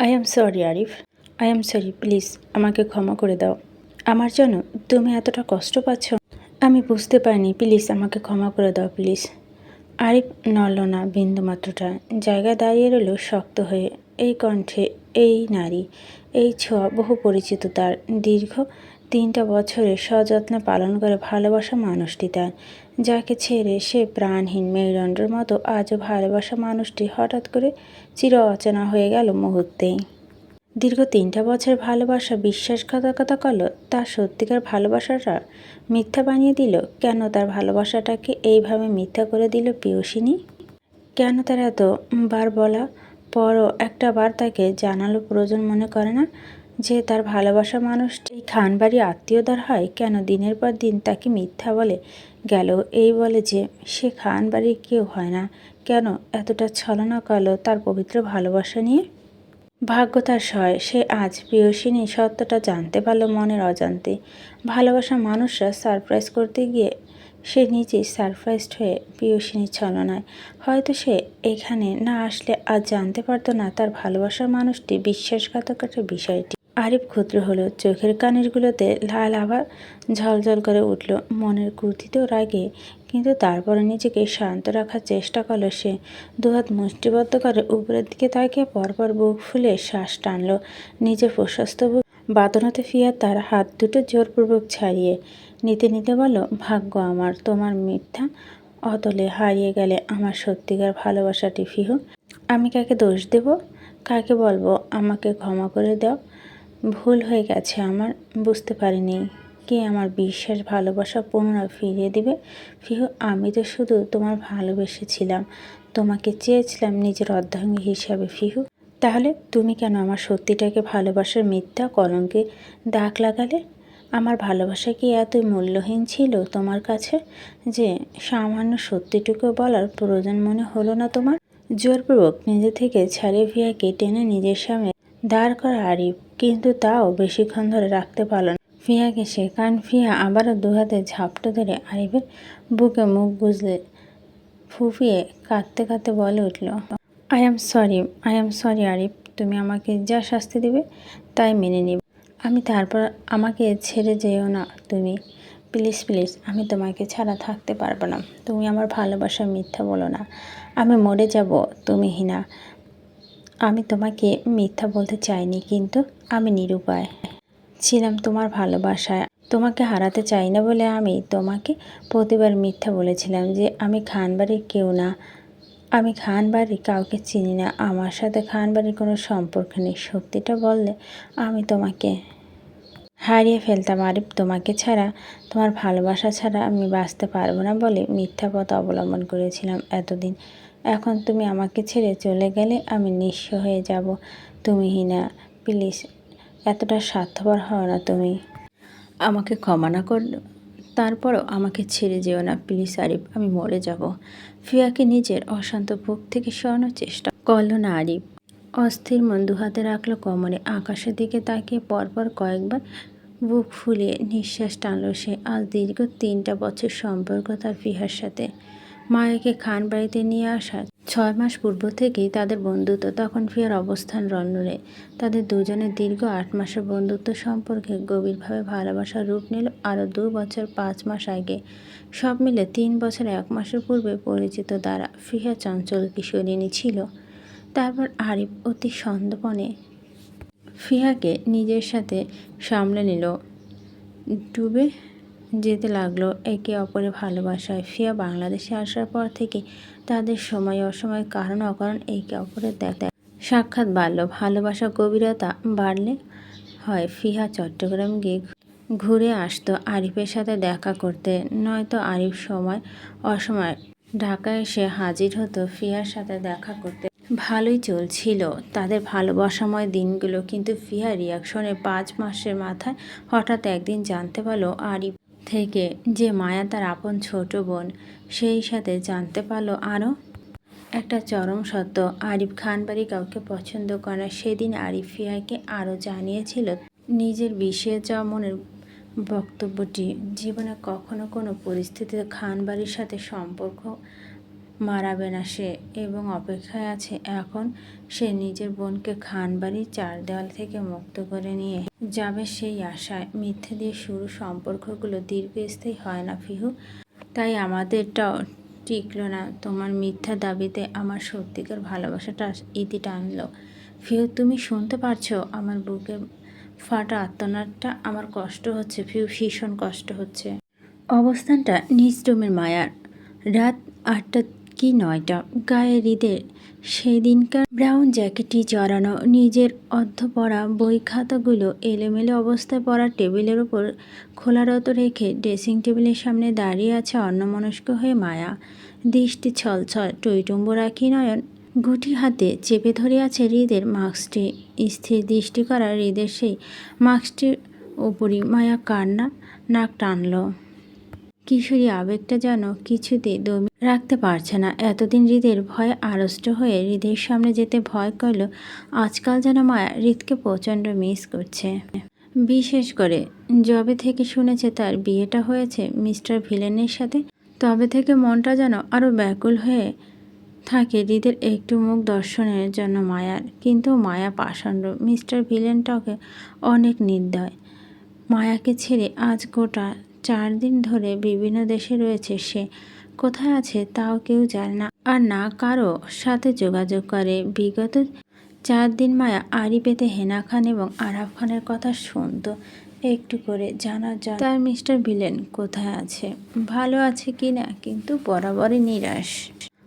I am sorry Arif I am sorry please আমাকে ক্ষমা করে দাও। আমার জন্য তুমি এতটা কষ্ট পাচ্ছ। আমি বুঝতে পারিনি। প্লিজ আমাকে ক্ষমা করে দাও প্লিজ আরিফ নড়ল না বিন্দুমাত্রটা জায়গায় দাঁড়িয়ে রইল শক্ত হয়ে। এই কণ্ঠে এই নারী, এই ছোঁয়া বহু পরিচিত তার। দীর্ঘ তিনটা বছরে সযত্নে পালন করে ভালোবাসা মানুষটি তার। যাকে ছেড়ে সে প্রাণহীন মেরুদণ্ডের মতো আজও ভালোবাসা মানুষটি হঠাৎ করে চির অচেনা হয়ে গেল মুহূর্তেই। দীর্ঘ তিনটা বছর ভালোবাসা বিশ্বাসঘাতকতা করল তার সত্যিকার ভালোবাসাটা মিথ্যা বানিয়ে দিল? কেন তার ভালোবাসাটাকে এইভাবে মিথ্যা করে দিল পিয়সিনী কেন তার এত বার বলা পরও একটা বার তাকে জানালো প্রয়োজন মনে করে না? যে তার ভালোবাসা মানুষটি খানবাড়ি আত্মীয়দার হয়, কেন দিনের পর দিন তাকে মিথ্যা বলে গেল এই বলে যে, সে খানবাড়ির কেউ হয় না। কেন এতটা ছলনা করল তার পবিত্র ভালোবাসা নিয়ে? ভাগ্য তার সয়। সে আজ প্রিয়সিনী সত্যটা জানতে পারল মনের অজান্তে। ভালোবাসা মানুষরা সারপ্রাইজ করতে গিয়ে সে নিজেই সারপ্রাইজড হয়ে প্রিয়সিনীর ছলনায়। হয়তো সে এখানে না আসলে আজ জানতে পারতো না তার ভালোবাসার মানুষটি বিশ্বাসঘাতকতার বিষয়টি। আরিফ ক্ষুদ্র হলো, চোখের কানেরগুলোতে লাল আবার ঝলঝল করে উঠল। মনের কুর্তিতেও রাগে, কিন্তু তারপরে নিজেকে শান্ত রাখার চেষ্টা করল সে। দুহাত মুষ্টিবদ্ধ করে উপরের দিকে তাকিয়ে পরপর বুক ফুলে শ্বাস টানল। নিজের প্রশস্ত বুক বাদনাতে ফিয়া তার হাত দুটো জোরপূর্বক ছাড়িয়ে নিতে নিতে বলো ভাগ্য আমার, তোমার মিথ্যা অতলে হারিয়ে গেলে আমার সত্যিকার ভালোবাসাটি ফিহু। আমি কাকে দোষ দেব? কাকে বলব? আমাকে ক্ষমা করে দাও। ভুল হয়ে গেছে, আমার বুঝতে পারিনি। কে আমার বিশ্বাস, ভালোবাসা পুনরায় ফিরিয়ে দিবে? ফিহু, আমি তো শুধু তোমার ভালোবেসেছিলাম। তোমাকে চেয়েছিলাম নিজের অর্ধাঙ্গী হিসাবে, ফিহু। তাহলে তুমি কেন আমার সত্যিটাকে ভালোবাসার মিথ্যা কলঙ্কে দাগ লাগালে? আমার ভালোবাসা কি এতই মূল্যহীন ছিল তোমার কাছে যে সামান্য সত্যিটুকু বলার প্রয়োজন মনে হলো না তোমার? জোরপূর্বক নিজে থেকে ছাড়িয়ে ভিয়াকে টেনে নিজের সামনে দাঁড় করা আরিফ কিন্তু তাও বেশিক্ষণ ধরে রাখতে পারল না। ফিয়াকে সে, কারণ ফিয়া আবারও দুহাতে ঝাপটা ধরে আরিফের বুকে মুখ বুঝলে ফুফিয়ে কাঁদতে কাঁদতে বলে উঠল I am sorry I am sorry Arif, তুমি আমাকে যা শাস্তি দিবে তাই মেনে নিব। আমি তারপর আমাকে ছেড়ে যেও না তুমি। প্লিজ প্লিজ, আমি তোমাকে ছাড়া থাকতে পারব না। তুমি আমার ভালোবাসা মিথ্যা বলো না। আমি মরে যাব, তুমি হিনা। আমি তোমাকে মিথ্যা বলতে চাইনি, কিন্তু আমি নিরুপায়। ছিলাম তোমার ভালোবাসায়। তোমাকে হারাতে চাই না বলে আমি তোমাকে প্রতিবার মিথ্যা বলেছিলাম যে আমি খান খানবাড়ির কেউ না। আমি খানবাড়ি কাউকে চিনি না। আমার সাথে খানবাড়ির কোনো সম্পর্ক নেই। সত্যিটা বললে আমি তোমাকে হারিয়ে ফেলতাম। আরিফ তোমাকে ছাড়া, তোমার ভালোবাসা ছাড়া আমি বাঁচতে পারব না বলে মিথ্যা পথ অবলম্বন করেছিলাম এতদিন। এখন তুমি আমাকে ছেড়ে চলে গেলে আমি নিঃস্ব হয়ে যাব। তুমি হিনা, প্লিজ, এতটা স্বার্থপর হও না তুমি। আমাকে ক্ষমা না কর তারপরও আমাকে ছেড়ে যেও না, প্লিজ, আরিফ, আমি মরে যাব। ফিয়াকে নিজের অশান্ত বুক থেকে সরানোর চেষ্টা করল না আরিফ। অস্থির মন দুহাতে রাখল কোমরে, আকাশের দিকে তাকিয়ে পরপর কয়েকবার বুক ফুলিয়ে নিঃশ্বাস টানল সে। আজ দীর্ঘ তিনটা বছর সম্পর্ক তার ফিহার সাথে। মায়াকে খান বাড়িতে নিয়ে আসা ছয় মাস পূর্ব থেকেই তাদের বন্ধুত্ব তখন ফিয়ার অবস্থান রন্নরে তাদের দুজনের দীর্ঘ আট মাসের বন্ধুত্ব সম্পর্কে গভীরভাবে ভালোবাসার রূপ নিল আরও দু বছর পাঁচ মাস আগে। সব মিলে তিন বছর এক মাসের পূর্বে পরিচিত দ্বারা ফিয়া চঞ্চল কিশোরিনী ছিল। তারপর আরিফ অতি সন্দপনে ফিয়াকে নিজের সাথে সামলে নিল। ডুবে যেতে লাগল। একে অপরের ভালোবাসায় ফিয়া বাংলাদেশে আসার পর থেকে তাদের সময় অসময় কারণ অকারণ একে অপরের দেখা। সাক্ষাৎ বাড়ল। ভালোবাসা, গভীরতা বাড়লে হয়। ফিহা চট্টগ্রাম গিয়ে ঘুরে আসতো আরিফের সাথে দেখা করতে। নয়তো আরিফ সময় অসময় ঢাকায় এসে হাজির হতো ফিয়ার সাথে দেখা করতে। ভালোই চলছিল তাদের ভালোবাসাময় দিনগুলো। কিন্তু ফিয়া রিয়াকশনে পাঁচ মাসের মাথায় হঠাৎ একদিন জানতে পারল আরিফ থেকে যে মায়া তার আপন ছোট বোন, সেই সাথে জানতে পারল আরও। একটা চরম সত্য, আরিফ খান বাড়ি কাউকে পছন্দ করে সেদিন আরিফিয়াকে আরও জানিয়েছিল নিজের বিষয়ে যাওয়া বক্তব্যটি। জীবনে কখনো কোনো পরিস্থিতিতে খান বাড়ির সাথে সম্পর্ক মারাবে না সে এবং অপেক্ষায় আছে এখন সে নিজের বোনকে খানবাড়ির চার দেওয়াল থেকে মুক্ত করে নিয়ে যাবে সেই আশায়। মিথ্যে দিয়ে শুরু সম্পর্কগুলো দীর্ঘস্থায়ী হয় না ফিহু। তাই আমাদেরটাও টিকলো না। তোমার মিথ্যা দাবিতে আমার সত্যিকার ভালোবাসাটা ইতি টানলো। ফিউ তুমি শুনতে পারছ? আমার বুকের ফাটা আত্মনাদটা আমার কষ্ট হচ্ছে ফিউ ভীষণ কষ্ট হচ্ছে। অবস্থানটা নিজ রুমের মায়ার। রাত আটটা কি নয়টা গায়ে হৃদের সেই দিনকার ব্রাউন জ্যাকেটটি জড়ানো নিজের অর্ধ পড়া বই খাতাগুলো এলোমেলো অবস্থায় পড়া টেবিলের ওপর খোলারত রেখে ড্রেসিং টেবিলের সামনে দাঁড়িয়ে আছে অন্যমনস্ক হয়ে মায়া। দৃষ্টি ছলছল টইটুম্ব রাখি নয়ন। গুটি হাতে চেপে ধরে আছে হৃদের মাস্কটি। স্থির দৃষ্টি করা হৃদের সেই মাস্কটির ওপরই মায়া কান্না, নাক টানলো। কিশোরী আবেগটা যেন কিছুতে দমি রাখতে পারছে না। এতদিন হৃদের ভয়ে আড়ষ্ট হয়ে হৃদের সামনে যেতে ভয় করল, আজকাল যেন মায়া হৃদকে প্রচণ্ড মিস করছে। বিশেষ করে যবে থেকে শুনেছে তার বিয়েটা হয়েছে মিস্টার ভিলেনের সাথে, তবে থেকে মনটা যেন আরও ব্যাকুল হয়ে থাকে হৃদের একটু মুখ দর্শনের জন্য মায়ার। কিন্তু মায়া পাষণ্ড, মিস্টার ভিলেনটাকে অনেক নির্দয় মায়াকে ছেড়ে আজ গোটা চার দিন ধরে বিভিন্ন দেশে রয়েছে সে। কোথায় আছে তাও কেউ জানে না। আর না কারও সাথে যোগাযোগ করে। বিগত চার দিন মায়া আড়ি পেতে হেনা খান এবং আরাফ খানের কথা শুনতো। একটু করে জানার জন্য তার মিস্টার ভিলেন কোথায় আছে? ভালো আছে কি না? কিন্তু বরাবরই নিরাশ।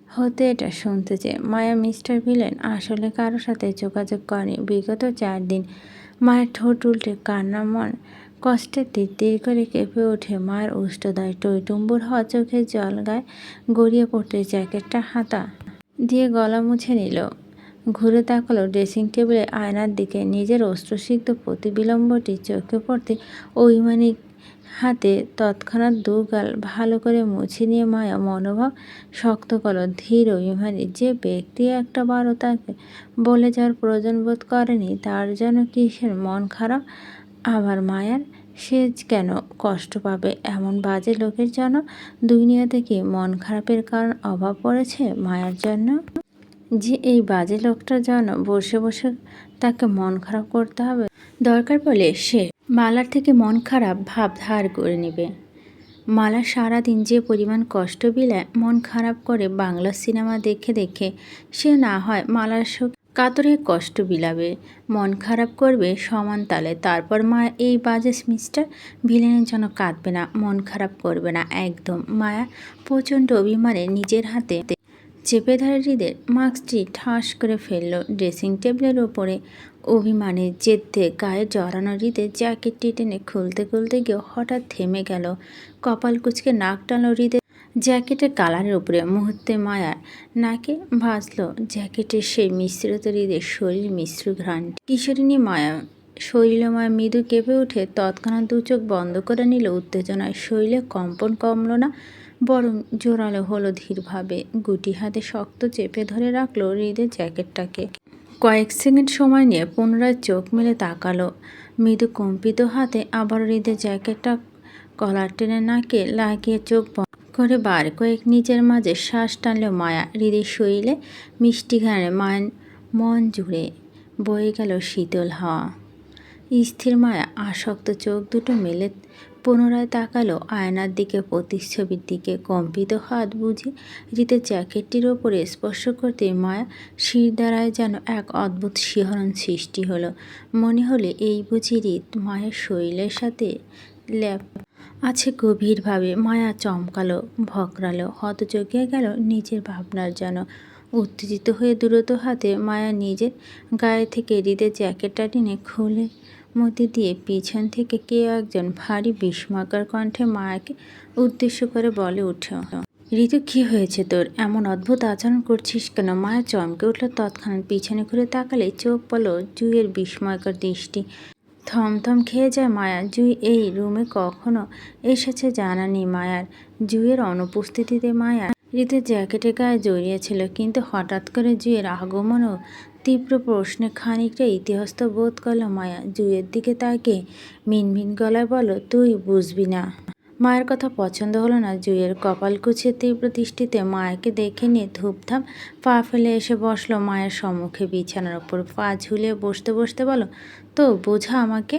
হতে এটা শুনতে যে মায়া, মিস্টার ভিলেন আসলে কারও সাথে যোগাযোগ করেনি। বিগত চার দিন মায়ের ঠোঁট উল্টে কান্না মন কষ্টে তির করে কেঁপে ওঠে মায়ের উষ্ঠদয়। টইটুম্বুর হওয়া চোখে জল গায়ে গড়িয়ে পড়তে জ্যাকেটটা হাতা দিয়ে গলা মুছে নিল। ঘুরে তাকালো ড্রেসিং টেবিলে আয়নার দিকে। নিজের অস্ত্রসিদ্ধ প্রতিবিলম্বটি চোখে পড়তে ঐমানিক হাতে তৎক্ষণাৎ দু গাল ভালো করে মুছে নিয়ে মায়া মনোভাব শক্ত করো ধীর অভিমানী যে ব্যক্তি একটা বারো তাকে বলে যাওয়ার প্রয়োজন বোধ করেনি, তার যেন কিসের মন খারাপ আবার মায়ার, সে কেন কষ্ট পাবে? এমন বাজে লোকের জন্য দুনিয়াতে কি মন খারাপের কারণ অভাব পড়েছে মায়ার জন্য? যে এই বাজে লোকটার জন্য বসে বসে তাকে মন খারাপ করতে হবে। দরকার পড়লে সে মালার থেকে মন খারাপ ভাব ধার করে নেবে। মালা সারাদিন যে পরিমাণ কষ্ট বিলায় মন খারাপ করে বাংলা সিনেমা দেখে দেখে সে না হয় মালার কাতরে কষ্ট বিলাবে, মন খারাপ করবে সমান তালে। তারপর মা এই বাজে মিস্টার ভিলেনের জন্য কাঁদবে না, মন খারাপ করবে না, একদম। মায়া প্রচণ্ড অভিমানে নিজের হাতে চেপে ধরে হৃদের মাস্কটি ঠাস করে ফেলল। ড্রেসিং টেবিলের ওপরে অভিমানে জেদতে গায়ে জড়ানো হৃদের জ্যাকেটটি টেনে খুলতে খুলতে গিয়ে হঠাৎ থেমে গেল। কপাল কুচকে নাক টানলো হৃদের জ্যাকেটের কালারের উপরে মুহূর্তে মায়ার নাকে ভাসলো জ্যাকেটের সেই মিশ্রিত হৃদের শরীর মিশ্র ঘ্রাণটি কিশোরিনী মায়া শরীরময় মৃদু কেঁপে উঠে তৎক্ষণাৎ দু চোখ বন্ধ করে নিল, উত্তেজনায় শরীরে কম্পন কমলো না, বরং জোরালো হলো ধীরভাবে। গুটি হাতে শক্ত চেপে ধরে রাখল হৃদের জ্যাকেটটাকে। কয়েক সেকেন্ড সময় নিয়ে পুনরায় চোখ মেলে তাকালো। মৃদু কম্পিত হাতে আবার হৃদের জ্যাকেটটা কলার টেনে নাকে লাগিয়ে চোখ করে বার কয়েক নিজের মাঝে শ্বাস টানল মায়া। হৃদের শরীরে মিষ্টি ঘাড়ে মান, মন জুড়ে বয়ে গেল শীতল হাওয়া। স্থির মায়া, আসক্ত চোখ দুটো মেলে পুনরায় তাকালো আয়নার দিকে, প্রতিচ্ছবির দিকে। কম্পিত হাত বুঝে রীতের জ্যাকেটটির ওপরে স্পর্শ করতে মায়া শির দ্বারায় যেন এক অদ্ভুত শিহরণ সৃষ্টি হলো। মনে হলে এই বুঝি রীত মায়ের শরীরের সাথে ল্যাপ আছে গভীরভাবে, মায়া চমকালো, ভকরালো হত হতচকিয়ে গেল নিজের ভাবনার যেন। উত্তেজিত হয়ে দ্রুত হাতে মায়া নিজের গায়ে থেকে হৃদের জ্যাকেটটা টেনে খুলে মধ্যে দিয়ে পিছন থেকে কেউ একজন ভারী বিস্ময়কর কণ্ঠে মায়াকে উদ্দেশ্য করে বলে উঠে ঋতু কী হয়েছে তোর? এমন অদ্ভুত আচরণ করছিস কেন? মায়া চমকে উঠল, তৎক্ষণাৎ পিছনে ঘুরে তাকালে চোখ পলো জুইয়ের বিস্ময়কর দৃষ্টি। থমথম খেয়ে যায় মায়া। জুই এই রুমে কখনো এসেছে জানা নেই মায়ার। জুইয়ের অনুপস্থিতিতে মায়া ঋতুর জ্যাকেটের গায়ে জড়িয়েছিল কিন্তু হঠাৎ করে জুইয়ের আগমনও তীব্র প্রশ্নে খানিকটা ইতিহাস্ত বোধ করল মায়া। জুইয়ের দিকে তাকে মিনমিন গলায় বলো তুই বুঝবি না। মায়ের কথা পছন্দ হলো না। জুইয়ের কপাল কুচিয়ে তীব্র দৃষ্টিতে মায়াকে দেখে নিয়ে ধূপধাপ পা ফেলে এসে বসল। মায়ের সম্মুখে বিছানার ওপর পা ঝুলিয়ে বসতে বসতে বলো তো বোঝা আমাকে।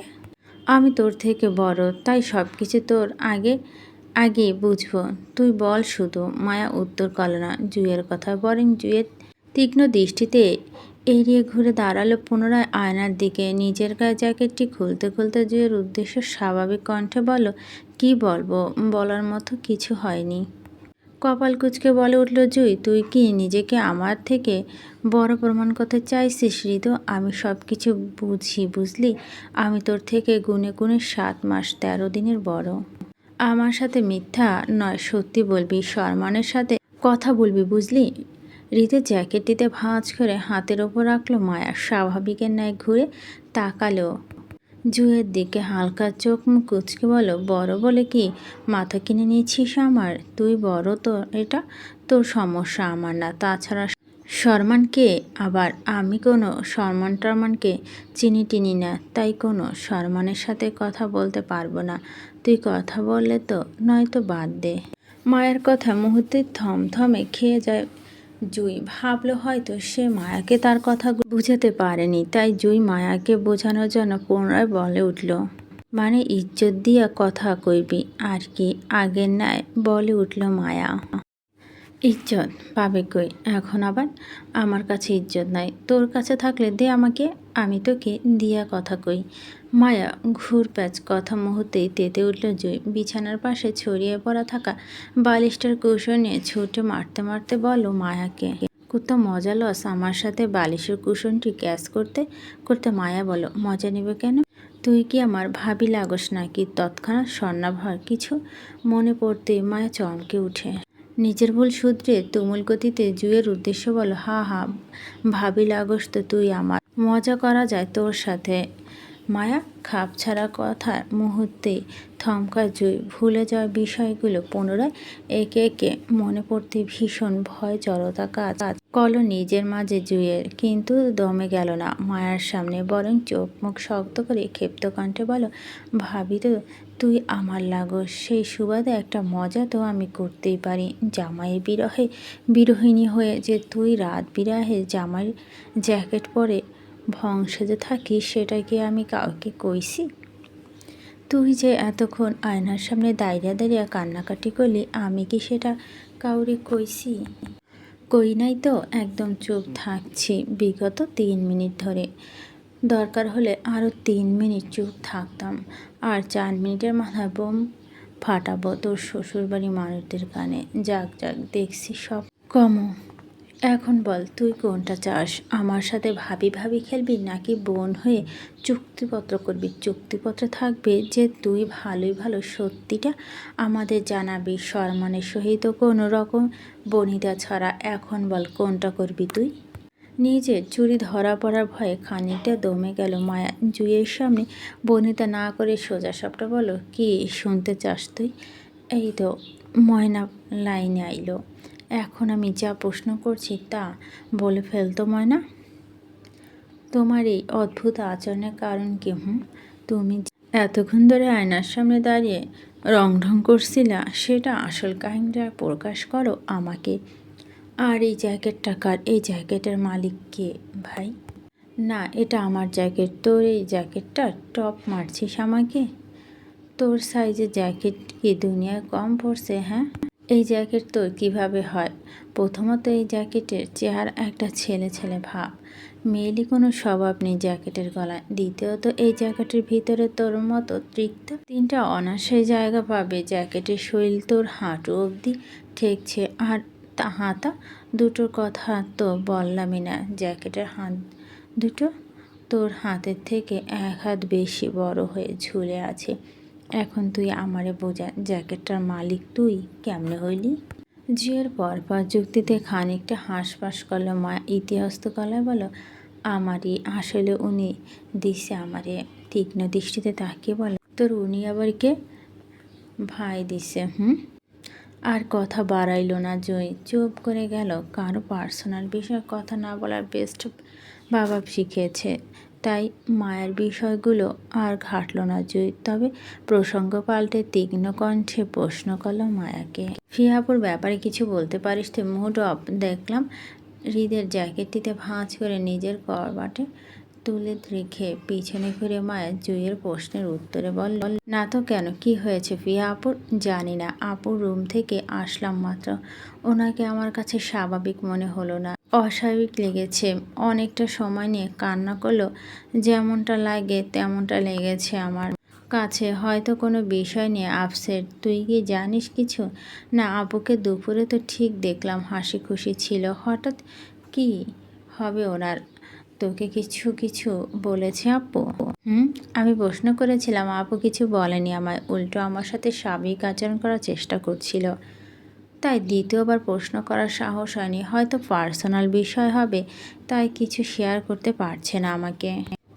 আমি তোর থেকে বড়, তাই সব কিছু তোর আগে আগে বুঝব। তুই বল শুধু, মায়া উত্তর করল না। জুইয়ের কথা বরং জুইয়ের তীক্ষ্ণ দৃষ্টিতে এড়িয়ে ঘুরে দাঁড়াল পুনরায় আয়নার দিকে। নিজের গায়ে জ্যাকেটটি খুলতে খুলতে জুয়ের উদ্দেশ্য স্বাভাবিক কণ্ঠে বলো কি বলব? বলার মতো কিছু হয়নি। কপাল কুচকে বলে উঠল, জুই, তুই কি নিজেকে আমার থেকে বড় প্রমাণ করতে চাইছিস হৃদু আমি সব কিছু বুঝি, বুঝলি? আমি তোর থেকে গুনে গুনে সাত মাস তেরো দিনের বড়। আমার সাথে মিথ্যা নয়, সত্যি বলবি সম্মানের সাথে কথা বলবি, বুঝলি? রীতের জ্যাকেটটিতে ভাঁজ করে হাতের ওপর রাখল মায়া। স্বাভাবিকের ন্যায় ঘুরে তাকালো। জুয়ের দিকে হালকা চোখ মুখ কুচকে বলো, বড় বলে কি? মাথা কিনে নিয়েছিস আমার? তুই বড় তো, এটা তোর সমস্যা আমার না। তাছাড়া সম্মানকে আবার আমি কোনো সম্মান টরমানকে চিনি টিনি না, তাই কোনো সম্মানের সাথে কথা বলতে পারব না। তুই কথা বললে তো, নয়তো বাদ দে। মায়ের কথা মুহূর্তে থমথমে খেয়ে যায় জুই ভাবলো হয়তো সে মায়াকে তার কথা বুঝাতে পারেনি, তাই জুই মায়াকে বোঝানোর জন্য পুনরায় বলে উঠল মানে ইজ্জত দিয়া কথা কইবি, আর কি আগের ন্যায় বলে উঠল মায়া? ইজ্জত পাবে কই? এখন আবার আমার কাছে ইজ্জত নাই। তোর কাছে থাকলে দে আমাকে, আমি তোকে দিয়া কথা কই। মায়া ঘুর প্যাচ কথা মুহূর্তেই তেতে উঠল জুই। বিছানার পাশে ছড়িয়ে পড়া থাকা বালিশটার কুশন নিয়ে ছুটে মারতে মারতে বলো মায়াকে। কত মজা লস আমার সাথে বালিশের কুশনটি ক্যাচ করতে করতে মায়া বলো, মজা নেবে কেন? তুই কি আমার ভাবি লাগস নাকি তৎক্ষণাৎ স্বর্ণাভর কিছু মনে পড়তে মায়া চমকে উঠে। নিজের ভুল শুধরে তুমুল গতিতে জুয়ের উদ্দেশ্য বলো, হা হা, ভাবি লাগস তো তুই আমার। মজা করা যায় তোর সাথে। মায়া খাপ ছাড়া কথা মুহূর্তে থমকা জুই। ভুলে যাওয়া বিষয়গুলো পুনরায় একে একে মনে পড়তে ভীষণ ভয়, জড়তা কাজ। কল নিজের মাঝে জুইয়ের, কিন্তু দমে গেল না মায়ার সামনে, বরং চোখ মুখ শক্ত করে ক্ষিপ্ত কণ্ঠে বলো, ভাবি তো, তুই আমার লাগো সেই সুবাদে একটা মজা তো আমি করতেই পারি। জামাই বিরহে, বিরোহিণী হয়ে যে তুই রাত বিরাহে জামাই জ্যাকেট পরে ভংসে থাকি, সেটা কি আমি কাউকে কইছি? তুই যে এতক্ষণ আয়নার সামনে দাঁড়িয়ে দাঁড়িয়ে কান্নাকাটি করলি, আমি কি সেটা কাউরে কইছি? কই নাই তো, একদম চুপ থাকছি, বিগত তিন মিনিট ধরে। দরকার হলে আরও তিন মিনিট চুপ থাকতাম, আর চার মিনিটের মাথায় বোম ফাটাবো তোর শ্বশুরবাড়ি মানুষদের কানে। যাক যাক, দেখছি সব কমো। এখন বল, তুই কোনটা চাস? আমার সাথে ভাবি ভাবি খেলবি নাকি বোন হয়ে চুক্তিপত্র করবি? চুক্তিপত্র থাকবে যে তুই ভালোই ভালো সত্যিটা আমাদের জানাবি। সম্মানের সহিত কোনো রকম বনিতা ছাড়া এখন বল, কোনটা করবি তুই? নিজের চুরি ধরা পড়ার ভয়ে খানিকটা দমে গেল মায়া। জুইয়ের সামনে বনিতা না করে সোজা সবটা বলো, কি শুনতে চাস তুই? এই তো ময়না লাইনে আইলো। এখন আমি যা প্রশ্ন করছি তা বলে ফেলতো ময়না। তোমার এই অদ্ভুত আচরণের কারণ কি, হুম? তুমি এতক্ষণ ধরে আয়নার সামনে দাঁড়িয়ে রং ঢং করছিলা, সেটা আসল কাহিনীটা প্রকাশ করো আমাকে। আর এই জ্যাকেটটা কার? এই জ্যাকেটের মালিক কে ভাই? না, এটা আমার জ্যাকেট। তোর এই জ্যাকেটটা টপ মারছিস আমাকে? তোর সাইজের জ্যাকেট কি দুনিয়ায় কম পড়ছে হ্যাঁ? এই জ্যাকেট তোর কীভাবে হয়? প্রথমত এই জ্যাকেটের চেহারা একটা ছেলে ছেলে ভাব। মেয়েলি কোনো স্বভাব নেই জ্যাকেটের গলায়। দ্বিতীয়ত, এই জ্যাকেটের ভিতরে তোর মতো তৃপ্ত তিনটা অনাসে জায়গা পাবে। জ্যাকেটের শরীর তোর হাঁটু অবধি ঠেকছে আর তা হাতা দুটোর কথা তো বললামই না। জ্যাকেটের হাত দুটো তোর হাতের থেকে এক হাত বেশি বড় হয়ে ঝুলে আছে। এখন তুই আমারে বোঝা, জ্যাকেটটার মালিক তুই? কেমনে হইলি? জিয়ের পর পর যুক্তিতে খানিকটা হাঁসফাঁস করল মা। ইতিহাস্ত গলায় বলো, আমারই আসলে উনি দিছে আমারে তীক্ষ্ণ দৃষ্টিতে তাকিয়ে বলে, তোর উনি আবার কে? ভাই দিছে, হুম? আর কথা বাড়াইলো না জয়। চুপ করে গেল, কারও পার্সোনাল বিষয়ে কথা না বলার বেস্ট বাবা শিখিয়েছে তাই মায়ের বিষয়গুলো আর ঘাটল না জুই। তবে প্রসঙ্গ পাল্টে তীক্ষ্ণ কণ্ঠে প্রশ্ন করল মায়াকে। ফিয়াপুর ব্যাপারে কিছু বলতে পারিস তো? Mood off. দেখলাম হৃদের জ্যাকেটটিতে ভাঁজ করে নিজের করবাটে তুলে রেখে পিছনে ঘুরে মায়া জুইয়ের প্রশ্নের উত্তরে বলল, না তো কেন? কি হয়েছে ফিয়া আপুর জানি না। আপুর রুম থেকে আসলাম মাত্র। ওনাকে আমার কাছে স্বাভাবিক মনে হলো না। অস্বাভাবিক লেগেছে। অনেকটা সময় নিয়ে কান্না করল। যেমনটা লাগে, তেমনটা লেগেছে আমার। কাছে হয়তো কোনো বিষয় নিয়ে আপসেট। তুই কি জানিস কিছু? না, আপুকে দুপুরে তো ঠিক দেখলাম। হাসি খুশি ছিল। হঠাৎ কি হবে ওনার? তোকে কিছু কিছু বলেছে আপু? হুম? আমি প্রশ্ন করেছিলাম, আপু কিছু বলেনি আমায়। উল্টো আমার সাথে স্বাভাবিক আচরণ করার চেষ্টা করছিল। তাই দ্বিতীয়বার প্রশ্ন করার সাহস হয়নি। হয়তো পার্সোনাল বিষয় হবে, তাই কিছু শেয়ার করতে পারছে না আমাকে।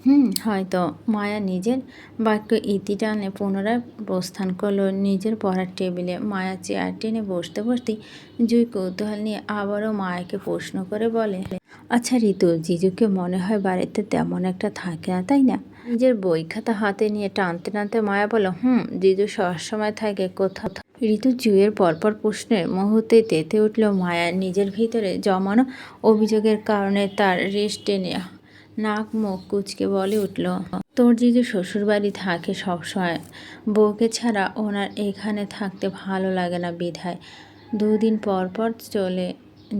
হুম, হয়তো। মায়া নিজের বাক্য ইতি টানে পুনরায় প্রস্থান করল নিজের পড়ার টেবিলে। মায়া চেয়ার টেনে বসতে, বসতেই জুই কৌতূহল নিয়ে আবারও মায়াকে প্রশ্ন করে বলে আচ্ছা ঋতু, জিজুকে মনে হয় বাড়িতে তেমন একটা থাকে না, তাই না? নিজের বই খাতা হাতে নিয়ে টানতে টানতে মায়া বলো হুম, জিজু সবসময় থাকে কোথাও। ঋতু জুয়ের পরপর প্রশ্নের মুহূর্তে তেতে উঠল মায়া, নিজের ভিতরে জমানো অভিযোগের কারণে তার রেস্ট টেনে নাক মুখ কুচকে বলে উঠল, তোর জিজু শ্বশুরবাড়ি থাকে সবসময় বউকে ছাড়া ওনার এখানে থাকতে ভালো লাগে না বিধায়। দুদিন পর পর চলে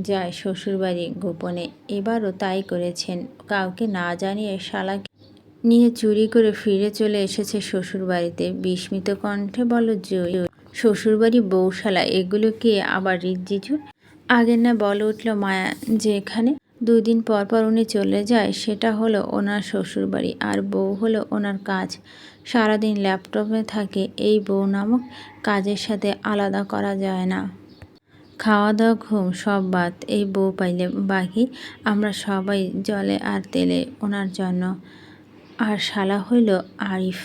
যায় শ্বশুরবাড়ি গোপনে। এবারও তাই করেছেন। কাউকে না জানিয়ে শালাকে নিয়ে চুরি করে ফিরে চলে এসেছে শ্বশুরবাড়িতে। বিস্মিত কণ্ঠে বলো, জয়। শ্বশুরবাড়ি বউশালা এগুলো কি? আবার জিজুর আগের না বলে উঠল মায়া যে এখানে দুদিন পর পর উনি চলে যায়, সেটা হলো ওনার শ্বশুরবাড়ি আর বউ হলো ওনার কাজ। সারাদিন ল্যাপটপে থাকে, এই বউ নামক কাজের সাথে আলাদা করা যায় না। খাওয়া দাওয়া ঘুম, সব বাদ। এই বউ পাইলে বাকি। আমরা সবাই জলে আর তেলে ওনার জন্য। আর শালা হইল আরিফ।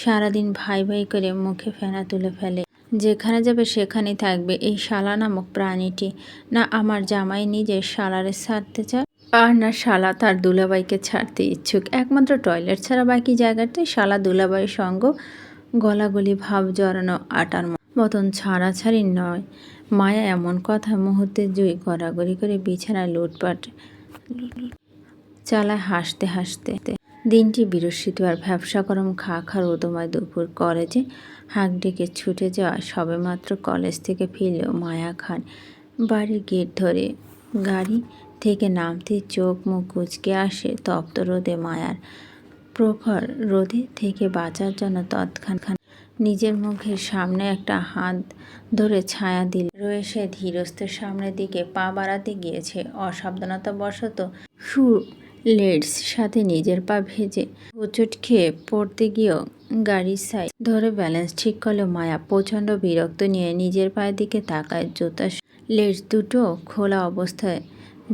সারাদিন ভাই ভাই করে মুখে ফেনা তুলে ফেলে। যেখানে যাবে সেখানেই থাকবে এই শালা নামক প্রাণীটি। না আমার জামাই নিজের শালারে ছাড়তে চায়, আর না শালা তার দুলাবাইকে ছাড়তে ইচ্ছুক। একমাত্র টয়লেট ছাড়া বাকি জায়গাতে শালা দুলাবাইয়ের সঙ্গ, গলাগলি, ভাব জড়ানো, আটার মতন ছাড়াছাড়ি নয়। মায়া এমন কথা মুহূর্তে জুই গড়াগড়ি করে বিছানায় লুটপাট চালায় হাসতে হাসতে। দিনটি বৃহস্পতিবার ব্যবসা গরম খা খা রোদময় দুপুর কলেজে হাঁক ডেকে ছুটে যাওয়া সবেমাত্র কলেজ থেকে ফিরল মায়া খান বাড়ির গেট ধরে গাড়ি থেকে নামতে চোখ মুখ কুচকে আসে তপ্ত রোদে মায়ার প্রখর রোদে থেকে বাঁচার জন্য তৎক্ষণ নিজের মুখের সামনে একটা হাত ধরে ছায়া দিল। রয়েছে ধীরস্থের সামনের দিকে পা বাড়াতে গিয়েছে। অসাবধানতাবশত সু লেডস সাথে নিজের পা ভেজে হোঁচট খেয়ে পড়তে গিয়েও গাড়ির সাইড ধরে ব্যালেন্স ঠিক করল মায়া। প্রচণ্ড বিরক্ত নিয়ে নিজের পায়ের দিকে তাকায় জোতা লেডস দুটো খোলা অবস্থায়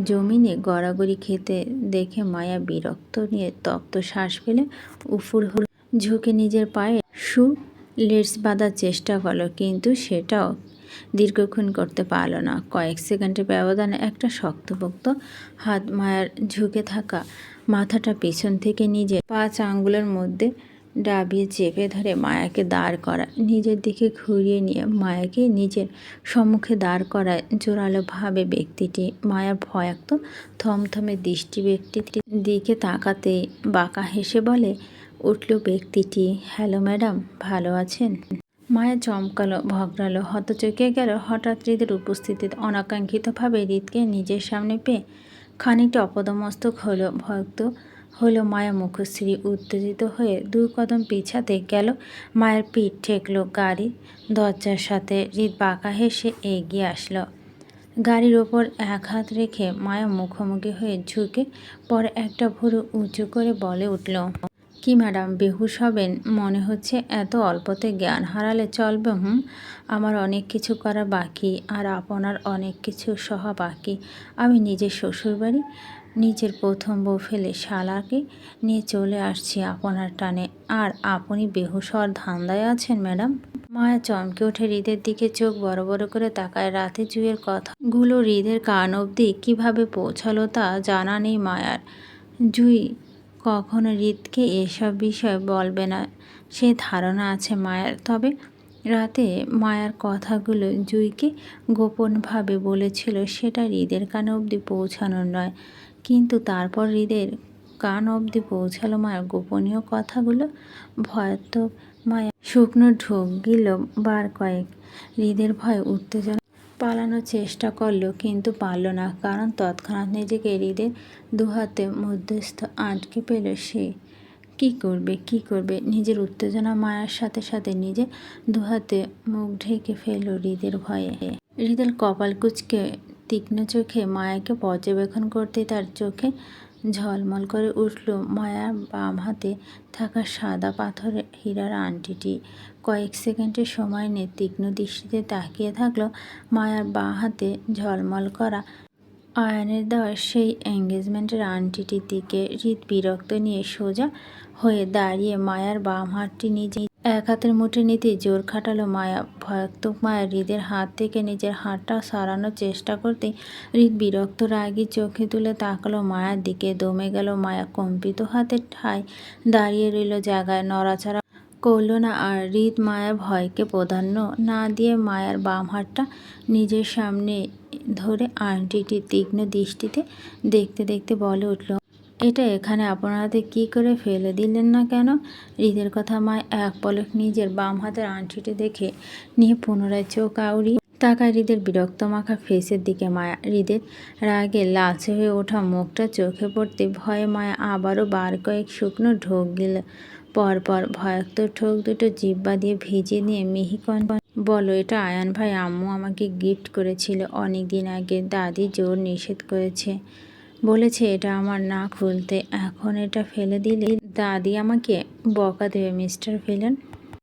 জমিনে গড়াগড়ি খেতে দেখে মায়া বিরক্ত নিয়ে তপ্ত শ্বাস ফেলে উফুর হুর ঝুঁকে নিজের পায়ে সু লেটস বাঁধার চেষ্টা করল, কিন্তু সেটাও দীর্ঘক্ষণ করতে পারল না। কয়েক সেকেন্ডের ব্যবধানে একটা শক্তপোক্ত হাত মায়ার ঝুঁকে থাকা মাথাটা পিছন থেকে নিজে পাঁচ আঙ্গুলের মধ্যে ডাবিয়ে চেপে ধরে মায়াকে দাঁড় করা নিজের দিকে ঘুরিয়ে নিয়ে মায়াকে নিজের সম্মুখে দাঁড় করায় জোরালোভাবে ব্যক্তিটি মায়ার ভয়াক্ত থমথমে দৃষ্টি ব্যক্তিটির দিকে তাকাতে বাঁকা হেসে বলে উঠল ব্যক্তিটি, হ্যালো ম্যাডাম, ভালো আছেন? মায়া চমকালো, ভগড়ালো হতচকে গেল। হঠাৎ হৃদের উপস্থিতিতে অনাকাঙ্ক্ষিতভাবে হৃদকে নিজের সামনে পেয়ে খানিকটা অপদমস্তক হলো, ভক্ত হলো মায়া মুখশ্রী। উত্তেজিত হয়ে দুই কদম পিছাতে গেল, মায়ের পিঠ ঠেকলো গাড়ি। দরজার সাথে হৃদ বাঁকা হেসে এগিয়ে আসলো। গাড়ির ওপর এক হাত রেখে মায়া মুখোমুখি হয়ে ঝুঁকে পরে একটা ভুরু উঁচু করে বলে উঠল কি ম্যাডাম, বেহুশ হবেন? মনে হচ্ছে এত অল্পতে জ্ঞান হারালে চলবে, হুম? আমার অনেক কিছু করা বাকি আর আপনার অনেক কিছু সহ বাকি। আমি নিজের শ্বশুরবাড়ি, নিজের প্রথম বউ ফেলে শালাকে নিয়ে চলে আসছি আপনার টানে। আর আপনি বেহুশ হওয়ার ধান্দায় আছেন, ম্যাডাম? মায়া চমকে ওঠে হৃদের দিকে, চোখ বড় বড় করে তাকায় রাতে জুয়ের কথাগুলো হৃদের কান অবধি কীভাবে পৌঁছালো তা জানা নেই মায়ার। জুই কখনো হৃদকে এসব বিষয় বলবে না। সে ধারণা আছে মায়ার। তবে রাতে মায়ার কথাগুলো জুইকে গোপনভাবে বলেছিল, সেটা হৃদের কানে অবধি পৌঁছানো নয়। কিন্তু তারপর হৃদের কান অবধি পৌঁছালো মায়ার গোপনীয় কথাগুলো। ভয়াত্মক মায়া শুকনো ঢোক গিল বার কয়েক। হৃদের ভয়ে উত্তেজনা পালানোর চেষ্টা করল, কিন্তু পারল না। কারণ তৎক্ষণাৎ নিজেকে হৃদের দুহাতে মধ্যস্থ আটকে পেল সে। কি করবে কি করবে? নিজের উত্তেজনা, মায়ার সাথে সাথে নিজে দুহাতে মুখ ঢেকে ফেলল হৃদের ভয়ে। হৃদের কপাল কুচকে তীক্ষ্ণ চোখে মায়াকে পর্যবেক্ষণ করতে তার চোখে ঝলমল করে উঠল মায়ার বাম হাতে থাকা সাদা পাথরের হীরার আংটিটি। কয়েক সেকেন্ডের সময় নিয়ে তীক্ষ্ণ দৃষ্টিতে তাকিয়ে থাকল মায়ার বাঁ হাতে ঝলমল করা আয়নের দেওয়া সেই এঙ্গেজমেন্টের আংটিটির দিকে হৃদ বিরক্ত নিয়ে সোজা হয়ে দাঁড়িয়ে মায়ার বাম হাতটি নিজে এক হাতের মুঠে নিতে, জোর খাটালো মায়া। ভয়াত্মক মায়া, হৃদের হাত থেকে নিজের হাতটা সরানোর চেষ্টা করতে হৃদ বিরক্ত রাগী চোখে তুলে তাকালো মায়ার দিকে। দমে গেল মায়া, কম্পিত হাতের ঠায় দাঁড়িয়ে রইল জায়গায়। নড়াচড়া করল না আর হৃদ মায়া ভয়কে প্রাধান্য না দিয়ে মায়ার বাম হাতটা নিজের সামনে ধরে আংটিটি তীক্ষ্ণ দৃষ্টিতে দেখতে দেখতে বলে উঠল এটা এখানে আপনারাতে কি করে ফেলে দিলেন না কেন? হৃদের কথা মায় এক পলক নিজের বাম হাতের আংটিটি দেখে নিয়ে পুনরায় চোখ আউড়ি তাকায় হৃদের বিরক্ত মাখা ফেসের দিকে মায়া। হৃদের রাগে লালচে হয়ে ওঠা মুখটা চোখে পড়তে ভয়ে মায়া আবারও বার কয়েক শুকনো ঢোক গেল। পরপর ভয়াক্ত ঠোক দুটো জিব্বা দিয়ে ভিজে নিয়ে মিহিকন বলো এটা আয়ান ভাই, আম্মু আমাকে গিফট করেছিল অনেক দিন আগে। দাদি জোর নিষেধ করেছে। বলেছে, এটা আমার না খুলতে। এখন এটা ফেলে দিলে দাদি আমাকে বকা দেবে, মিস্টার ভিলেন